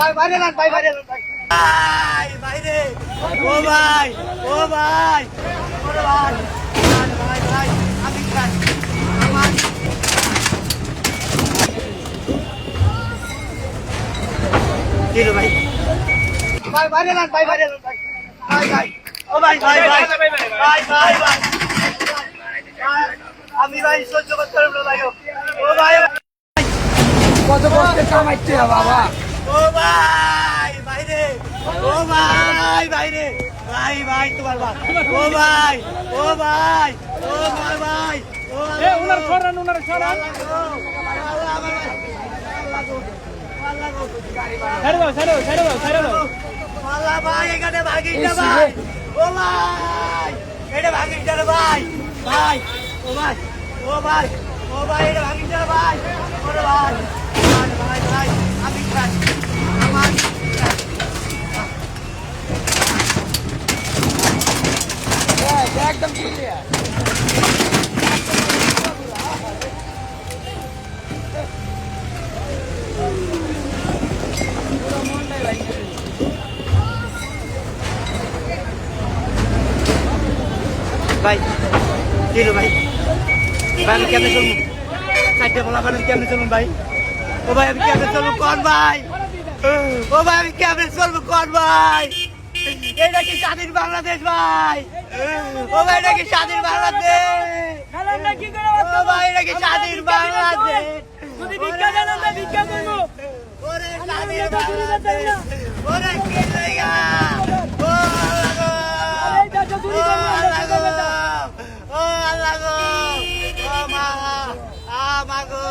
ভাই বাইরে যান ভাই বাইরে যান ভাই। বাইরে। ও ভাই ও ভাই। ওরে ভাই ভাই ভাই ভাই আমি খাই আমার দিল ভাই? ভাই বাইরে যান ভাই বাইরে যান ভাই। ভাই ভাই। ও ভাই ভাই ভাই। ভাই ভাই ভাই আমি ভাই সহ্য করতে পারব না ভাই। ও ভাই কত কষ্টে কামাইতে বাবা। ও ভাই বাইরে। ও ভাই বাইরে। ভাই ভাই তোমার ভাই ও ভাই ও ভাই ও ভাই ভাই ও এ উনার সরান উনার সরান ছেড়ে ছেড়ে ছেড়ে ছেড়ে আল্লাহ ভাই এখানে ভাগিস না ভাই। ও ভাই এটা ভাগিস না ভাই। ভাই ও ভাই ও ভাই ও ভাই এটা ভাগিস না ভাই। ওরে ভাই ভাই ভাই ভাই আমি খাই আমার একদম ক্লিয়ার ভাই ভাই? আমি কেমনে চলবো ভাই? ও ভাই, আমি কেমনে চলবো? কন ভাই? ও ভাই, আমি কেমনে চলবো? কন ভাই? এটা কি স্বাধীন বাংলাদেশ ভাই? ও ভাই, এটা কি স্বাধীন বাংলাদেশ? ও ভাই, এটা কি স্বাধীন বাংলাদেশ? যদি ওরে, স্বাধীন বাংলাদেশ। কি লাগা ও আল্লাহ ও, আল্লাহ গো। ও, মা, আ, মা গো।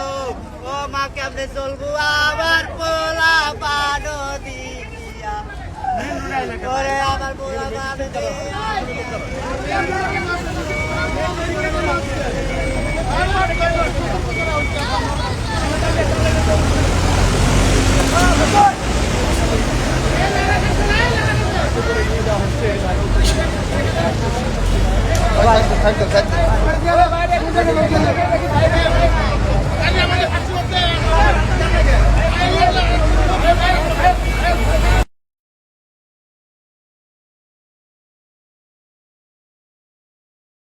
ও, মা, কেমনে চলবো? আমার ওরে আমার পোলা পানো দিয়া বাইরে